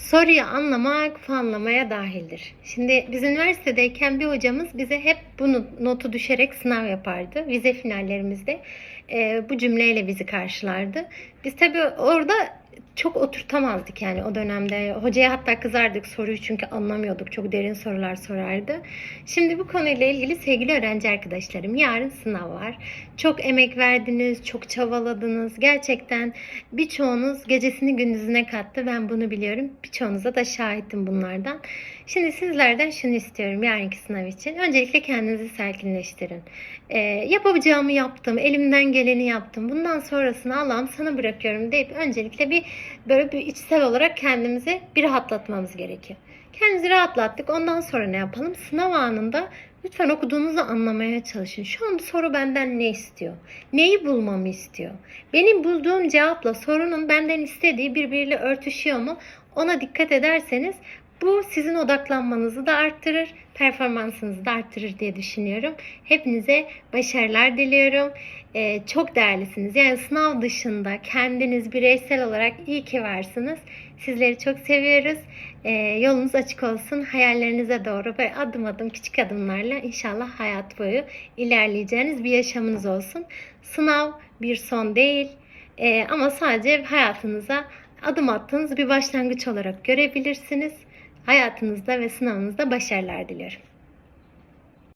Soruyu anlamak puanlamaya dahildir. Şimdi biz üniversitedeyken bir hocamız bize hep bunu notu düşerek sınav yapardı. Vize finallerimizde e, bu cümleyle bizi karşılardı. Biz tabii orada çok oturtamazdık yani o dönemde. Hocaya hatta kızardık soruyu çünkü anlamıyorduk. Çok derin sorular sorardı. Şimdi bu konuyla ilgili sevgili öğrenci arkadaşlarım yarın sınav var. Çok emek verdiniz, çok çabaladınız. Gerçekten birçoğunuz gecesini gündüzüne kattı. Ben bunu biliyorum. Birçoğunuza da şahitim bunlardan. Şimdi sizlerden şunu istiyorum yarınki sınav için. Öncelikle kendinizi sakinleştirin. Ee, yapabileceğimi yaptım, elimden geleni yaptım. Bundan sonrasını Allah'ım sana bırakıyorum deyip öncelikle bir böyle bir içsel olarak kendimizi bir rahatlatmamız gerekiyor. Kendimizi rahatlattık. Ondan sonra ne yapalım? Sınav anında lütfen okuduğunuzu anlamaya çalışın. Şu an soru benden ne istiyor? Neyi bulmamı istiyor? Benim bulduğum cevapla sorunun benden istediği birbiriyle örtüşüyor mu? Ona dikkat ederseniz bu sizin odaklanmanızı da arttırır, performansınızı da arttırır diye düşünüyorum. Hepinize başarılar diliyorum. Ee, çok değerlisiniz. Yani sınav dışında kendiniz bireysel olarak iyi ki varsınız. Sizleri çok seviyoruz. Ee, yolunuz açık olsun. Hayallerinize doğru böyle adım adım küçük adımlarla inşallah hayat boyu ilerleyeceğiniz bir yaşamınız olsun. Sınav bir son değil. Ee, ama sadece hayatınıza adım attığınız bir başlangıç olarak görebilirsiniz. Hayatınızda ve sınavınızda başarılar diliyorum.